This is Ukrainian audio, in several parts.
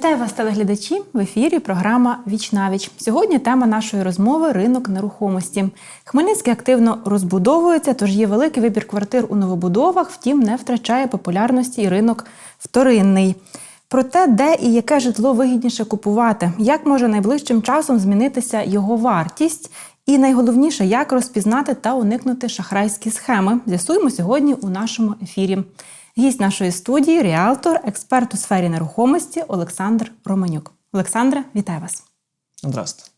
Вітаю вас, телеглядачі! В ефірі програма Віч навіч. Сьогодні тема нашої розмови ринок нерухомості. Хмельницький активно розбудовується, тож є великий вибір квартир у новобудовах, втім не втрачає популярності і ринок вторинний. Про те, де і яке житло вигідніше купувати, як може найближчим часом змінитися його вартість, і найголовніше, як розпізнати та уникнути шахрайські схеми, з'ясуємо сьогодні у нашому ефірі. Гість нашої студії реалтор, експерт у сфері нерухомості Олександр Романюк. Олександре, вітаю вас. Здравствуйте.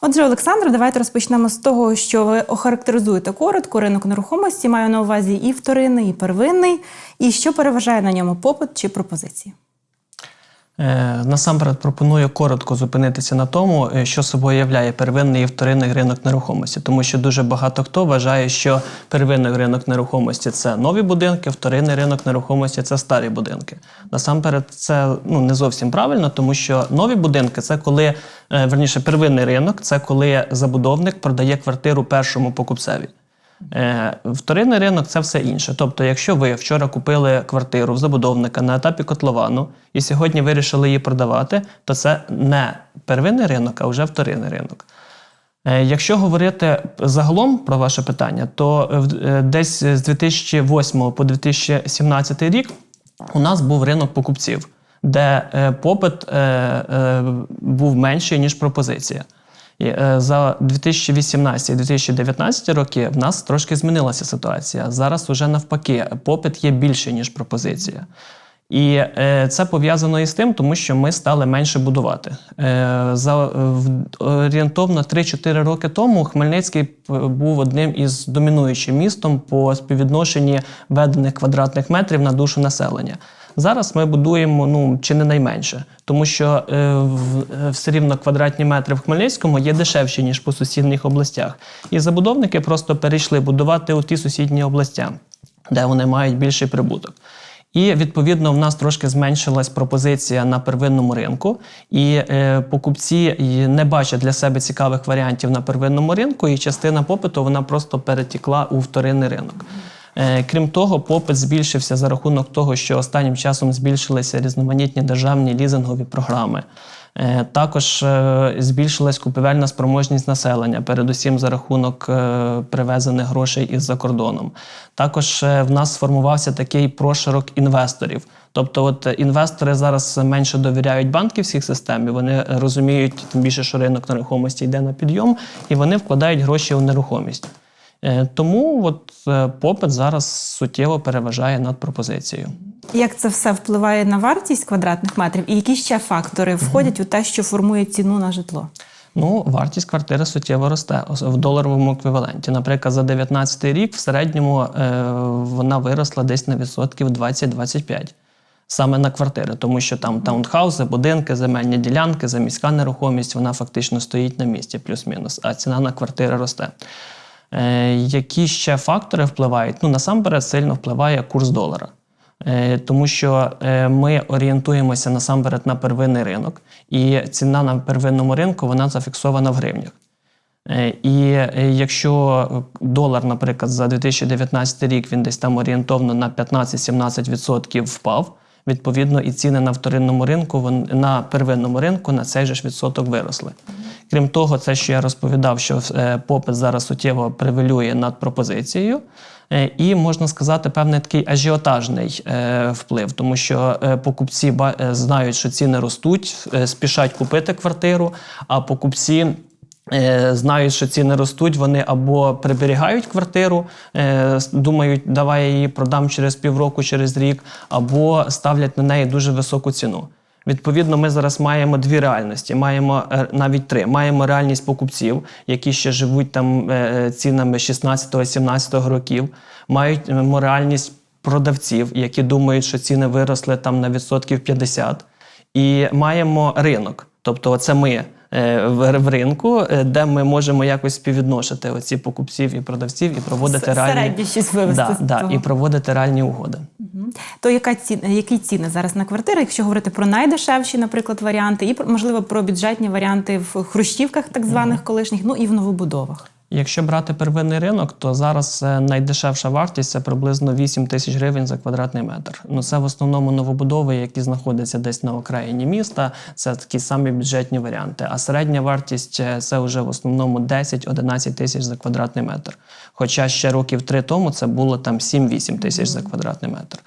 Отже, Олександр, давайте розпочнемо з того, що ви охарактеризуєте коротко ринок нерухомості. Маю на увазі і вторинний, і первинний, і що переважає на ньому попит чи пропозиції. Е, Насамперед пропоную коротко зупинитися на тому, е, що собою являє первинний і вторинний ринок нерухомості, тому що дуже багато хто вважає, що первинний ринок нерухомості це нові будинки, вторинний ринок нерухомості це старі будинки. Насамперед, це ну не зовсім правильно, тому що нові будинки це коли е, верніше первинний ринок, це коли забудовник продає квартиру першому покупцеві. Е, Вторинний ринок це все інше. Тобто, якщо ви вчора купили квартиру в забудовника на етапі котловану і сьогодні вирішили її продавати, то це не первинний ринок, а вже вторинний ринок. Е, Якщо говорити загалом про ваше питання, то е, десь з 2008 по 2017 рік у нас був ринок покупців, де попит був менший, ніж пропозиція. Е, За 2018-2019 роки в нас трошки змінилася ситуація. Зараз уже навпаки, попит є більший, ніж пропозиція. І е, це пов'язано із тим, тому що ми стали менше будувати. Е, за орієнтовно 3-4 роки тому Хмельницький був одним із домінуючим містом по співвідношенні введених квадратних метрів на душу населення. Зараз ми будуємо ну чи не найменше, тому що е, е, все рівно квадратні метри в Хмельницькому є дешевші ніж по сусідніх областях. І забудовники просто перейшли будувати у ті сусідні областя, де вони мають більший прибуток. І відповідно в нас трошки зменшилась пропозиція на первинному ринку, і е, покупці не бачать для себе цікавих варіантів на первинному ринку, і частина попиту вона просто перетікла у вторинний ринок. Е, Крім того, попит збільшився за рахунок того, що останнім часом збільшилися різноманітні державні лізингові програми. Е, Також е, збільшилась купівельна спроможність населення, передусім за рахунок привезених грошей із-за кордоном. Також в нас сформувався такий проширок інвесторів. Тобто, от інвестори зараз менше довіряють банківській системі, вони розуміють, тим більше, що ринок нерухомості йде на підйом, і вони вкладають гроші у нерухомість. Е, Тому от е, попит зараз суттєво переважає над пропозицією. Як це все впливає на вартість квадратних метрів, і які ще фактори входять у те, що формує ціну на житло? Ну, вартість квартири суттєво росте в доларовому еквіваленті. Наприклад, за 2019 рік в середньому е, вона виросла десь на відсотків 20-25. Саме на квартири, тому що там таунхауси, будинки, земельні ділянки, заміська нерухомість, вона фактично стоїть на місці, плюс-мінус, а ціна на квартири росте. Е, які ще фактори впливають? Ну, насамперед сильно впливає курс долара. Е, Тому що е, ми орієнтуємося насамперед на первинний ринок, і ціна на первинному ринку вона зафіксована в гривнях. І якщо долар, наприклад, за 2019 рік він десь там орієнтовно на 15-17% впав, відповідно, і ціни на вторинному ринку, на первинному ринку на цей же ж відсоток виросли. Крім того, це, що я розповідав, що е, попит зараз суттєво превалює над пропозицією. Е, І можна сказати, певний такий ажіотажний е, вплив, тому що покупці знають, що ціни ростуть, спішать купити квартиру, а покупці. Е, Знають, що ціни ростуть, вони або приберігають квартиру, е, думають, давай я її продам через півроку, через рік, або ставлять на неї дуже високу ціну. Відповідно, ми зараз маємо дві реальності. Маємо е, навіть три. Маємо реальність покупців, які ще живуть там цінами 16-17 років. Е, реальність продавців, які думають, що ціни виросли там на відсотків 50. І маємо ринок. Тобто, це ми в, в ринку, е, де ми можемо якось співвідношити оці покупців і продавців і проводити реальні да, да, і проводити реальні угоди. Угу. То яка ціна, які ціни зараз на квартири, якщо говорити про найдешевші, наприклад, варіанти, і можливо про бюджетні варіанти в хрущівках, так званих колишніх, ну і в новобудовах? Якщо брати первинний ринок, то зараз е, найдешевша вартість це приблизно 8 тисяч гривень за квадратний метр. Ну це в основному новобудови, які знаходяться десь на окраїні міста. Це такі самі бюджетні варіанти. А середня вартість е, це вже в основному 10-11 тисяч за квадратний метр. Хоча ще років три тому це було там 7-8 тисяч за квадратний метр.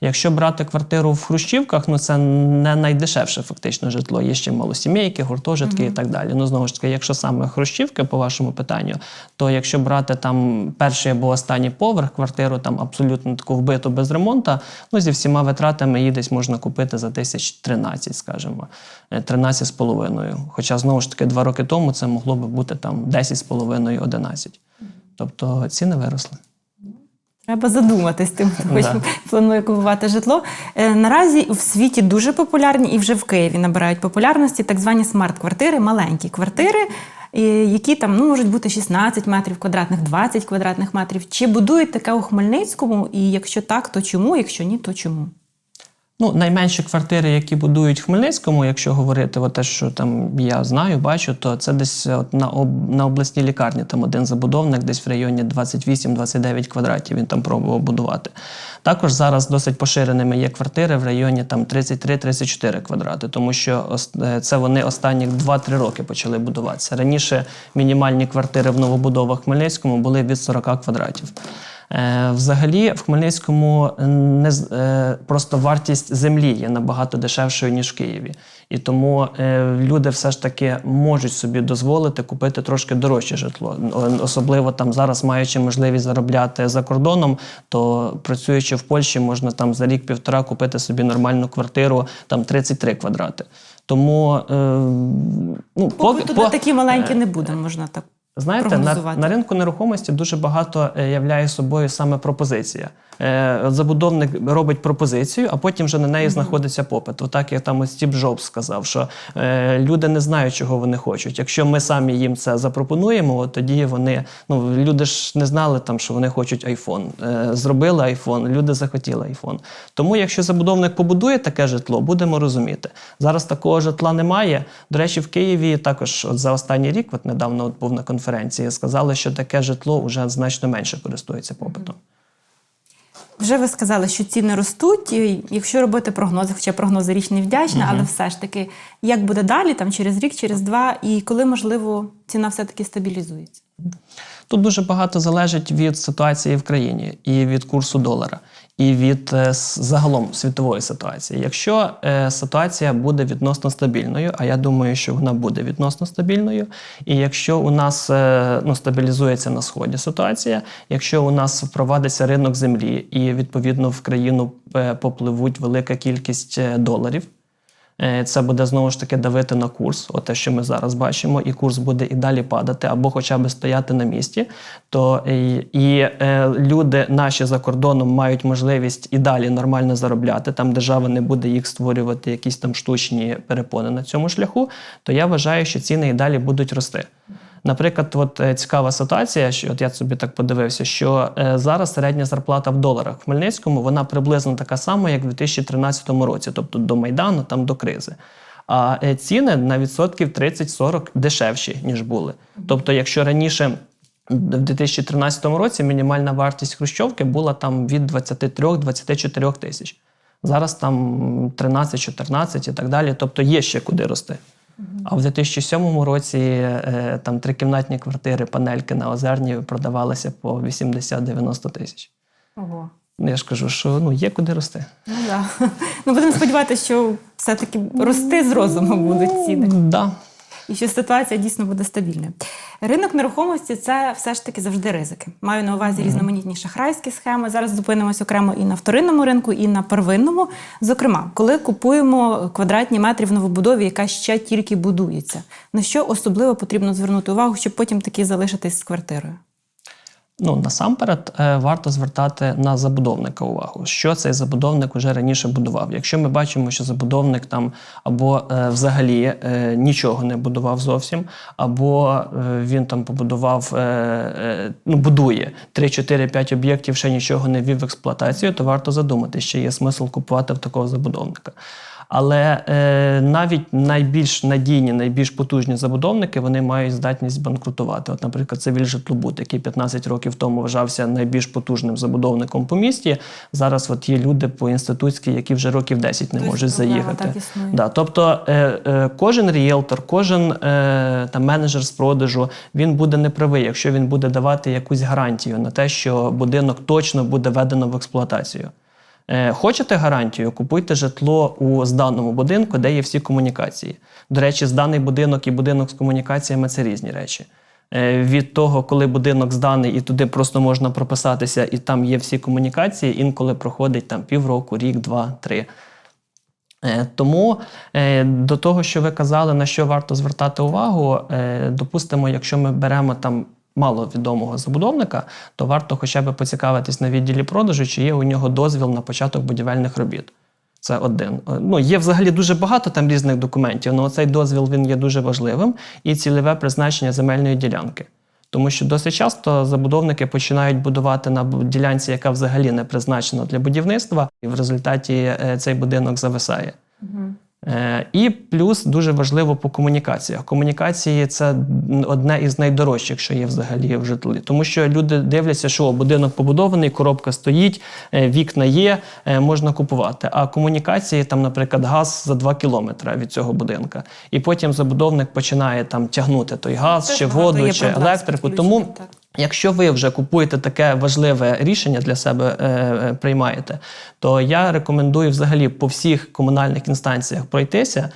Якщо брати квартиру в Хрущівках, ну це не найдешевше фактично житло. Є ще малосімейки, гуртожитки і так далі. Ну знову ж таки, якщо саме Хрущівки, по вашому питанню, то якщо брати там перший або останній поверх, квартиру там абсолютно таку вбиту без ремонту, ну зі всіма витратами її десь можна купити за тисяч 13, скажімо, Е, 13 з половиною. Хоча знову ж таки два роки тому це могло би бути там 10 з половиною, 11. Тобто ціни виросли. Треба задуматись тим, хто хоче Да. планує купувати житло. Е, Наразі в світі дуже популярні і вже в Києві набирають популярності так звані смарт-квартири, маленькі квартири, і які там ну, можуть бути 16 метрів квадратних, 20 квадратних метрів. Чи будують таке у Хмельницькому? І якщо так, то чому? Якщо ні, то чому? Ну, найменші квартири, які будують в Хмельницькому, якщо говорити от те, що там я знаю, бачу, то це десь от на, об, на обласній лікарні. Там один забудовник, десь в районі 28-29 квадратів. Він там пробував будувати. Також зараз досить поширеними є квартири в районі там 33-34 квадрати, тому що е, це вони останні 2-3 роки почали будуватися. Раніше мінімальні квартири в новобудовах Хмельницькому були від 40 квадратів. Е, Взагалі, в Хмельницькому не е, просто вартість землі є набагато дешевшою ніж в Києві, і тому е, люди все ж таки можуть собі дозволити купити трошки дорожче житло. Особливо там зараз, маючи можливість заробляти за кордоном, то працюючи в Польщі, можна там за рік-півтора купити собі нормальну квартиру, там 33 квадрати. Тому е, ну, Поки туди по- такі маленькі не буде, можна так. Знаєте, на, на ринку нерухомості дуже багато е, являє собою саме пропозиція. Е, забудовник робить пропозицію, а потім вже на неї знаходиться попит. Отак, як там ось Стів Джобс сказав, що е, люди не знають, чого вони хочуть. Якщо ми самі їм це запропонуємо, от тоді вони ну люди ж не знали там, що вони хочуть айфон. Е, зробили айфон, люди захотіли айфон. Тому, якщо забудовник побудує таке житло, будемо розуміти. Зараз такого житла немає. До речі, в Києві також от за останній рік, от недавно от був на конференції, сказали, що таке житло вже значно менше користується попитом. Вже ви сказали, що ціни ростуть. Якщо робити прогнози, хоча прогнози річ не вдячна, але все ж таки, як буде далі, там через рік, через два, і коли можливо ціна все-таки стабілізується? Тут дуже багато залежить від ситуації в країні і від курсу долара, і від е, загалом світової ситуації. Якщо е, ситуація буде відносно стабільною, а я думаю, що вона буде відносно стабільною, і якщо у нас е, ну, стабілізується на сході ситуація, якщо у нас впровадиться ринок землі, і відповідно в країну попливуть велика кількість доларів. Е, Це буде знову ж таки давити на курс, от те, що ми зараз бачимо, і курс буде і далі падати, або хоча б стояти на місці. То і, і е, люди наші за кордоном мають можливість і далі нормально заробляти. Там держава не буде їх створювати якісь там штучні перепони на цьому шляху. То я вважаю, що ціни і далі будуть рости. Наприклад, от е, цікава ситуація, що от я собі так подивився, що е, зараз середня зарплата в доларах в Хмельницькому вона приблизно така сама, як в 2013 році, тобто до Майдану, там до кризи. А е, ціни на відсотків 30-40 дешевші, ніж були. Тобто, якщо раніше в 2013 році мінімальна вартість хрущовки була там від 23-24 тисяч. Зараз там 13-14 і так далі. Тобто є ще куди рости. А в 2007 році е, там трикімнатні квартири, панельки на Озерні продавалися по 80-90 тисяч. Ого. Я ж кажу, що ну, є куди рости. Ну да. Ну будемо сподіватися, що все-таки рости з розуму будуть ціни. Да. І що ситуація дійсно буде стабільною. Ринок нерухомості це все ж таки завжди ризики. Маю на увазі різноманітні шахрайські схеми. Зараз зупинимось окремо і на вторинному ринку, і на первинному. Зокрема, коли купуємо квадратні метри в новобудові, яка ще тільки будується, на що особливо потрібно звернути увагу, щоб потім таки залишитись з квартирою. Ну, насамперед, е, варто звертати на забудовника увагу, що цей забудовник вже раніше будував. Якщо ми бачимо, що забудовник там або е, взагалі е, нічого не будував зовсім, або він там побудував, ну, будує 3-4-5 об'єктів, ще нічого не ввів в експлуатацію, то варто задумати, чи є смисл купувати в такого забудовника. Але е, навіть найбільш надійні, найбільш потужні забудовники вони мають здатність банкрутувати. От, наприклад, це Вільжитлобут, який 15 років тому вважався найбільш потужним забудовником по місті. Зараз от є люди по інститутській, які вже років 10 не Тобто можуть заїхати. так існує. Да, тобто е, е, кожен ріелтор, кожен е, там, менеджер з продажу він буде неправий, якщо він буде давати якусь гарантію на те, що будинок точно буде введено в експлуатацію. Е, Хочете гарантію, купуйте житло у зданому будинку, де є всі комунікації. До речі, зданий будинок і будинок з комунікаціями це різні речі. Е, Від того, коли будинок зданий, і туди просто можна прописатися, і там є всі комунікації, інколи проходить там півроку, рік, два, три. Е, Тому до того, що ви казали, на що варто звертати увагу, допустимо, якщо ми беремо там маловідомого забудовника, то варто хоча б поцікавитись на відділі продажу, чи є у нього дозвіл на початок будівельних робіт. Це один. Е, Ну, є взагалі дуже багато там різних документів, але цей дозвіл він є дуже важливим і цільове призначення земельної ділянки. Тому що досить часто забудовники починають будувати на ділянці, яка взагалі не призначена для будівництва, і в результаті е, цей будинок зависає. Е, І плюс дуже важливо по комунікаціях. Комунікації це одне із найдорожчих, що є взагалі в житлі. Тому що люди дивляться, що будинок побудований, коробка стоїть, е, вікна є, е, можна купувати. А комунікації, там, наприклад, газ за 2 кілометри від цього будинка. І потім забудовник починає там тягнути той газ, Теж чи воду, чи електрику. Тому так. Якщо ви вже купуєте таке важливе рішення для себе е, е, приймаєте, то я рекомендую взагалі по всіх комунальних інстанціях пройтися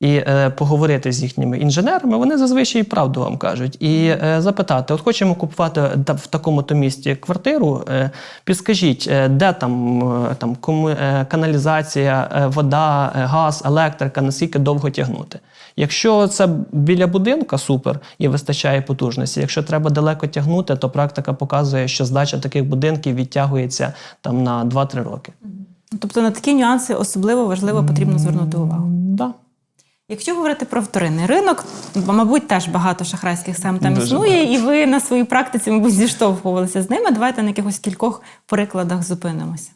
і е, поговорити з їхніми інженерами. Вони зазвичай і правду вам кажуть, і е, запитати: от хочемо купувати в такому-то місті квартиру. Е, підскажіть, е, де там, е, там кому, е, каналізація, е, вода, е, газ, електрика, наскільки довго тягнути. Якщо це біля будинка, супер і вистачає потужності. Якщо треба далеко тягнути, то практика показує, що здача таких будинків відтягується там на 2-3 роки. Тобто на такі нюанси особливо важливо потрібно звернути увагу. Да. Якщо говорити про вторинний ринок, мабуть, теж багато шахрайських схем там Дуже існує, і ви на своїй практиці, мабуть, зіштовхувалися з ними. Давайте на якихось кількох прикладах зупинимося.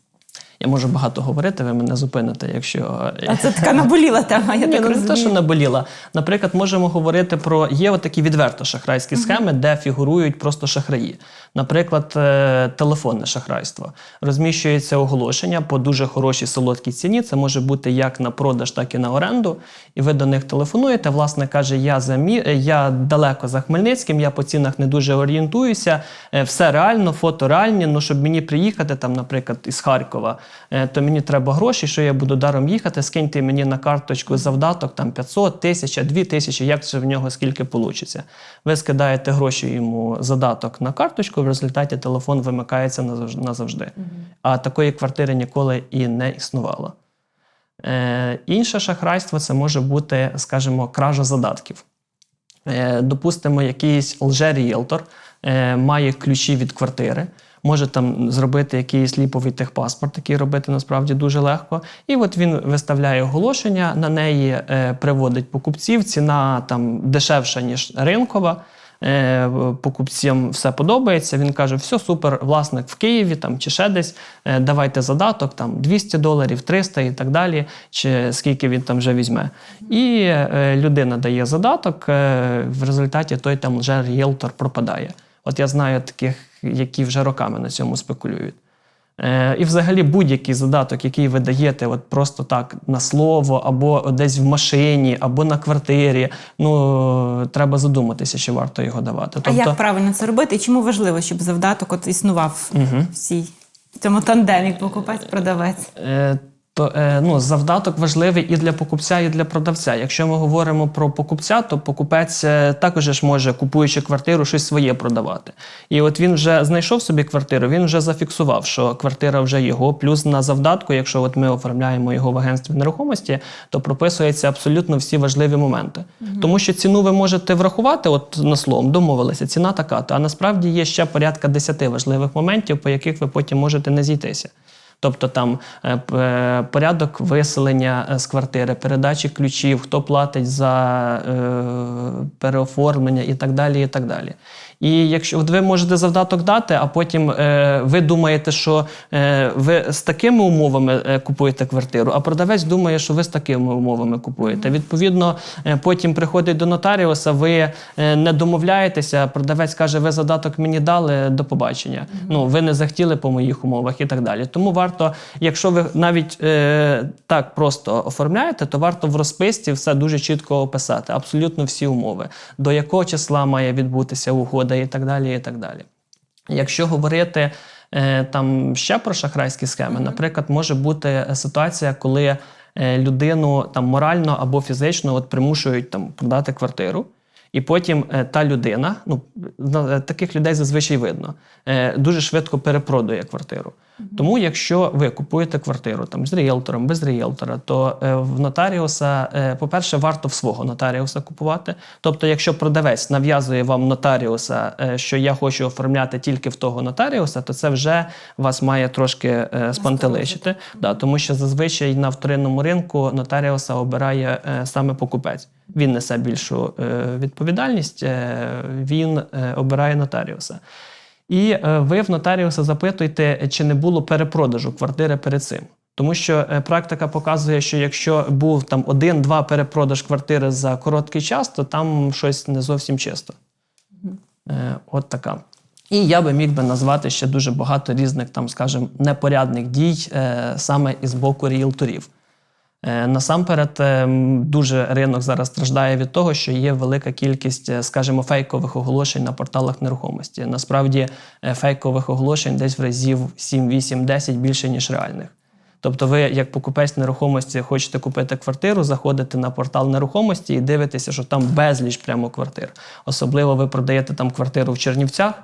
Я можу багато говорити, ви мене зупините, якщо А це така наболіла тема, я Ні, так ну, не те, що наболіла. Наприклад, можемо говорити про є отакі відверто шахрайські схеми, де фігурують просто шахраї. Наприклад, е, телефонне шахрайство. Розміщується оголошення по дуже хорошій солодкій ціні. Це може бути як на продаж, так і на оренду. І ви до них телефонуєте. Власне каже, я за мі... е, я далеко за Хмельницьким, я по цінах не дуже орієнтуюся. е, Все реально, фото реальні. Ну щоб мені приїхати, там, наприклад, із Харкова, е, то мені треба гроші, що я буду даром їхати. Скиньте мені на карточку завдаток там 500, 1000, 2000, як це в нього скільки вийде. Ви скидаєте гроші йому задаток на карточку, в результаті телефон вимикається назавж- назавжди. А такої квартири ніколи і не існувало. Е, інше шахрайство це може бути, скажімо, кража задатків. Е, допустимо, якийсь лже-ріелтор е, має ключі від квартири, може там зробити якийсь ліповий техпаспорт, який робити насправді дуже легко. І от він виставляє оголошення, на неї е, приводить покупців, ціна там дешевша, ніж ринкова. Е, покупцям все подобається. Він каже: все супер, власник в Києві там чи ще десь. е, Давайте задаток, там 200 доларів, 300 і так далі, чи скільки він там вже візьме. І людина дає задаток. в результаті той там вже ріелтор пропадає. От я знаю таких, які вже роками на цьому спекулюють. Е, і взагалі будь-який задаток, який ви даєте от просто так на слово, або десь в машині, або на квартирі, ну треба задуматися, чи варто його давати. А як правильно це робити? І чому важливо, щоб завдаток от існував в цій в цьому тандемі покупець-продавець? Е, То е, ну, завдаток важливий і для покупця, і для продавця. Якщо ми говоримо про покупця, то покупець е, також ж може, купуючи квартиру, щось своє продавати. І от він вже знайшов собі квартиру, він вже зафіксував, що квартира вже його. Плюс на завдатку, якщо от ми оформляємо його в агентстві нерухомості, то прописуються абсолютно всі важливі моменти. Тому що ціну ви можете врахувати, от на словом, домовилися, ціна така, то а насправді є ще порядка 10 важливих моментів, по яких ви потім можете не зійтися. Тобто там е, е, порядок виселення е, з квартири, передачі ключів, хто платить за переоформлення і так далі. І так далі. І якщо от ви можете завдаток дати, а потім е, ви думаєте, що е, ви з такими умовами е, купуєте квартиру, а продавець думає, що ви з такими умовами купуєте. Відповідно, е, потім приходить до нотаріуса, ви е, не домовляєтеся, продавець каже, ви задаток мені дали, до побачення. Ну, ви не захотіли по моїх умовах і так далі. Тому варто, якщо ви навіть е, так просто оформляєте, то варто в розписці все дуже чітко описати, абсолютно всі умови, до якого числа має відбутися угода і так далі. І так далі. Якщо говорити е, там ще про шахрайські схеми, наприклад, може бути ситуація, коли е, людину там морально або фізично от примушують там продати квартиру. І потім е, та людина, ну таких людей зазвичай видно, дуже швидко перепродує квартиру. Тому, якщо ви купуєте квартиру там з ріелтором, без ріелтора, то е, в нотаріуса, е, по-перше, варто в свого нотаріуса купувати. Тобто, якщо продавець нав'язує вам нотаріуса, е, що я хочу оформляти тільки в того нотаріуса, то це вже вас має трошки е, спантеличити. Да, тому що зазвичай на вторинному ринку нотаріуса обирає е, саме покупець. Він несе більшу е, відповідальність, е, він е, обирає нотаріуса. І е, ви в нотаріуса запитуєте, чи не було перепродажу квартири перед цим. Тому що е, практика показує, що якщо був там один-два перепродаж квартири за короткий час, то там щось не зовсім чисто. Е, от така. І я би міг би назвати ще дуже багато різних, там, скажімо, непорядних дій саме із боку ріелторів. Е, Насамперед, е, дуже ринок зараз страждає від того, що є велика кількість, е, скажімо, фейкових оголошень на порталах нерухомості. Насправді, е, фейкових оголошень десь в разів 7, 8, 10 більше, ніж реальних. Тобто, ви, як покупець нерухомості, хочете купити квартиру, заходите на портал нерухомості і дивитеся, що там безліч прямо квартир. Особливо ви продаєте там квартиру в Чернівцях.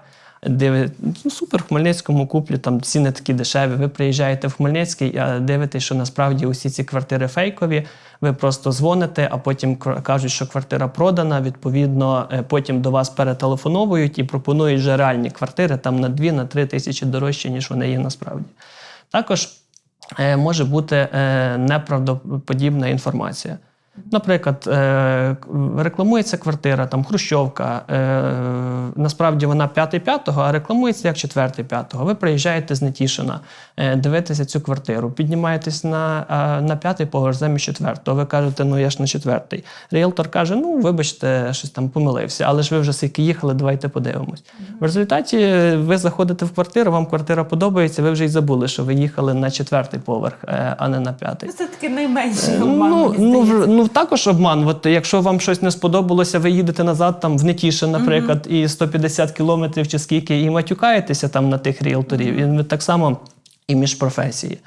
Диви, ну, супер, в Хмельницькому куплю, там ціни такі дешеві. Ви приїжджаєте в Хмельницький, а дивитесь, що насправді усі ці квартири фейкові. Ви просто дзвоните, а потім кажуть, що квартира продана. Відповідно, е, потім до вас перетелефоновують і пропонують вже реальні квартири там на 2-3 тисячі дорожче, ніж вони є насправді. Також е, може бути е, неправдоподібна інформація. Наприклад, е, рекламується квартира, там Хрущовка. Е, насправді вона 5-5, а рекламується як 4-5. Ви приїжджаєте з Нетішина, е, дивитеся цю квартиру, піднімаєтесь на, на п'ятий поверх замість четвертого. Ви кажете, ну я ж на четвертий. Ріелтор каже: ну, вибачте, щось там помилився, але ж ви вже скільки їхали, давайте подивимось. В результаті ви заходите в квартиру, вам квартира подобається, ви вже й забули, що ви їхали на четвертий поверх, а не на п'ятий. Це такий найменший обман. Ну, ну, ну також обман. Якщо вам щось не сподобалося, ви їдете назад там в Нетіше, наприклад, і 150 кілометрів чи скільки, і матюкаєтеся там на тих ріелторів. І так само і між професії.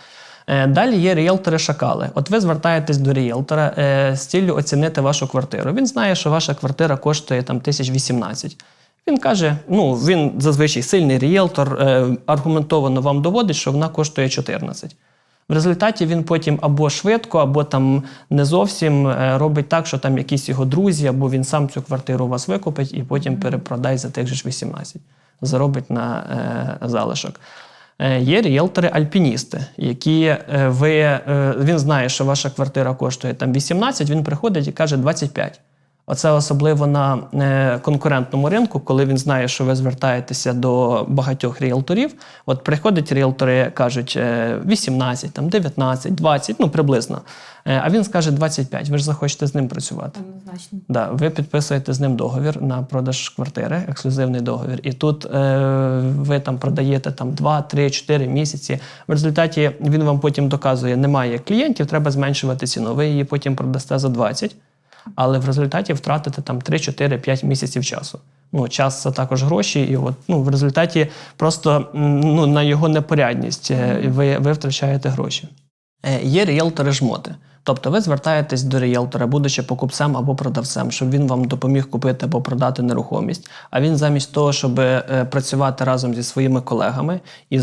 Е, Далі є ріелтори-шакали. От ви звертаєтесь до ріелтора е, з ціллю оцінити вашу квартиру. Він знає, що ваша квартира коштує там 1018. Він каже: ну він зазвичай сильний ріелтор, е, аргументовано вам доводить, що вона коштує 14. В результаті він потім або швидко, або там не зовсім е, робить так, що там якісь його друзі, або він сам цю квартиру у вас викупить і потім перепродай за тих же ж 18. Заробить на е, залишок. Е, Є ріелтори-альпіністи, які е, ви, він знає, що ваша квартира коштує там 18, він приходить і каже 25. Оце особливо на е, конкурентному ринку, коли він знає, що ви звертаєтеся до багатьох ріелторів. От приходять ріелтори, кажуть е, 18, там 19, 20, ну приблизно. Е, а він скаже 25. Ви ж захочете з ним працювати. Однозначно. Да, ви підписуєте з ним договір на продаж квартири, ексклюзивний договір. І тут е, ви там продаєте там 2, 3, 4 місяці. В результаті він вам потім доказує, немає клієнтів, треба зменшувати ціну. Ви її потім продасте за 20, але в результаті втратите там 3, 4, 5 місяців часу. Ну, час це також гроші, і от ну в результаті просто ну, на його непорядність е, ви, ви втрачаєте гроші. Е, Є ріелтори-жмоти. Тобто ви звертаєтесь до ріелтора, будучи покупцем або продавцем, щоб він вам допоміг купити або продати нерухомість. А він замість того, щоб е, працювати разом зі своїми колегами і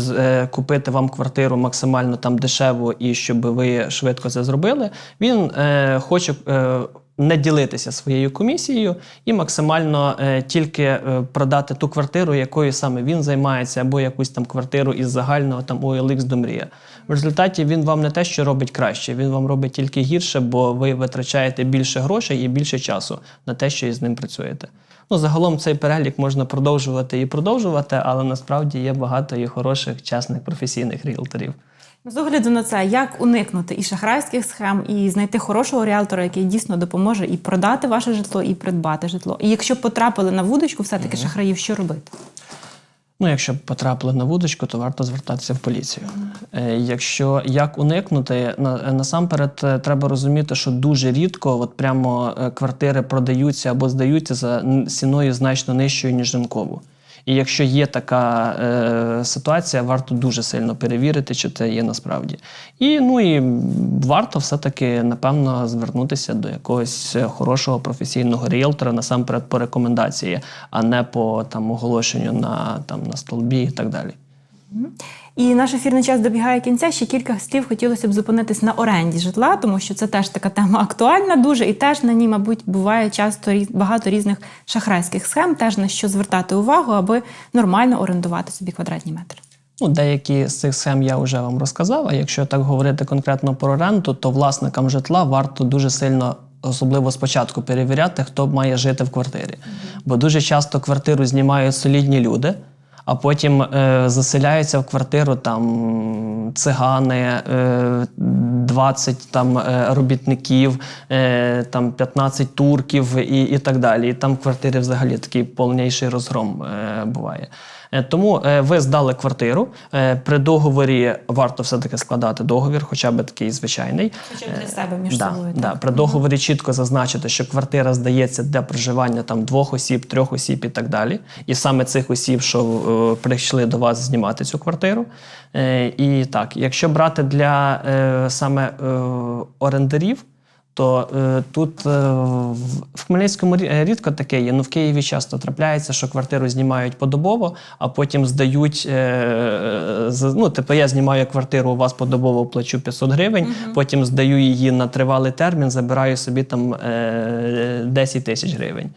купити вам квартиру максимально там дешево і щоб ви швидко це зробили, він хоче. Не ділитися своєю комісією і максимально е, тільки е, продати ту квартиру, якою саме він займається, або якусь там квартиру із загального там OLX до мрія. В результаті він вам не те, що робить краще, він вам робить тільки гірше, бо ви витрачаєте більше грошей і більше часу на те, що із ним працюєте. Ну, загалом цей перелік можна продовжувати і продовжувати, але насправді є багато і хороших, чесних професійних ріелторів. З огляду на це, як уникнути і шахрайських схем, і знайти хорошого ріалтора, який дійсно допоможе і продати ваше житло, і придбати житло. І якщо потрапили на вудочку, все-таки шахраїв, що робити? Ну, якщо потрапили на вудочку, то варто звертатися в поліцію. Е, Якщо як уникнути, на, насамперед е, треба розуміти, що дуже рідко от прямо е, квартири продаються або здаються за ціною значно нижчою, ніж ринкову. І якщо є така е, ситуація, варто дуже сильно перевірити, чи це є насправді. І ну і варто все-таки напевно звернутися до якогось е, хорошого професійного ріелтора, насамперед по рекомендації, а не по там оголошенню на там на столбі і так далі. І наш ефірний час добігає кінця. Ще кілька слів хотілося б зупинитись на оренді житла, тому що це теж така тема актуальна дуже, і теж на ній, мабуть, буває часто багато різних шахрайських схем, теж на що звертати увагу, аби нормально орендувати собі квадратні метри. Ну, деякі з цих схем я вже вам розказав. А якщо так говорити конкретно про ренту, то власникам житла варто дуже сильно. Особливо спочатку перевіряти, хто має жити в квартирі. Бо дуже часто квартиру знімають солідні люди, а потім е, заселяються в квартиру там цигани, е, 20 там, е, робітників, е, там 15 турків і, і так далі. І там в квартирі взагалі такий повніший розгром е, буває. Е, Тому е, ви здали квартиру. Е, При договорі варто все-таки складати договір, хоча б такий звичайний. Хоча б для себе між да, собою. Да, так? при договорі чітко зазначити, що квартира здається для проживання там двох осіб, трьох осіб і так далі. І саме цих осіб, що е, прийшли до вас знімати цю квартиру. Е, і так, якщо брати для е, саме е, орендарів. То е, тут е, в Хмельницькому е, рідко таке є. Ну в Києві часто трапляється, що квартиру знімають подобово, а потім здають. Е, з- ну, типу, я знімаю квартиру, у вас подобово плачу 500 гривень, потім здаю її на тривалий термін, забираю собі там е, 10 тисяч гривень.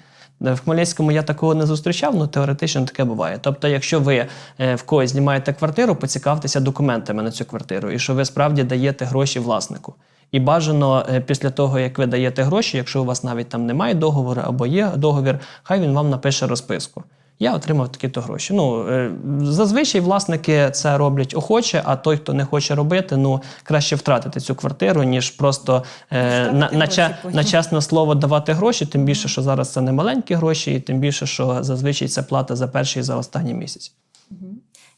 Е, В Хмельницькому я такого не зустрічав, але теоретично таке буває. Тобто, якщо ви е, в когось знімаєте квартиру, поцікавтеся документами на цю квартиру, і що ви справді даєте гроші власнику. І бажано е, після того, як ви даєте гроші, якщо у вас навіть там немає договору або є договір, хай він вам напише розписку. Я отримав такі-то гроші. Ну е, зазвичай власники це роблять охоче, а той, хто не хоче робити, ну краще втратити цю квартиру, ніж просто е, на, на, ча- на чесне слово давати гроші, тим більше, що зараз це не маленькі гроші, і тим більше, що зазвичай це плата за перший і за останній місяць.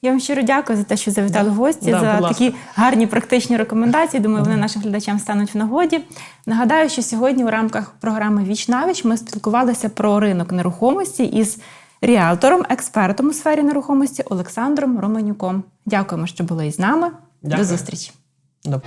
Я вам щиро дякую за те, що завітали да. гості, Да, за такі гарні практичні рекомендації. Думаю, вони нашим глядачам стануть в нагоді. Нагадаю, що сьогодні у рамках програми Віч навіч ми спілкувалися про ринок нерухомості із ріалтором, експертом у сфері нерухомості Олександром Романюком. Дякуємо, що були із нами. До зустрічі. До-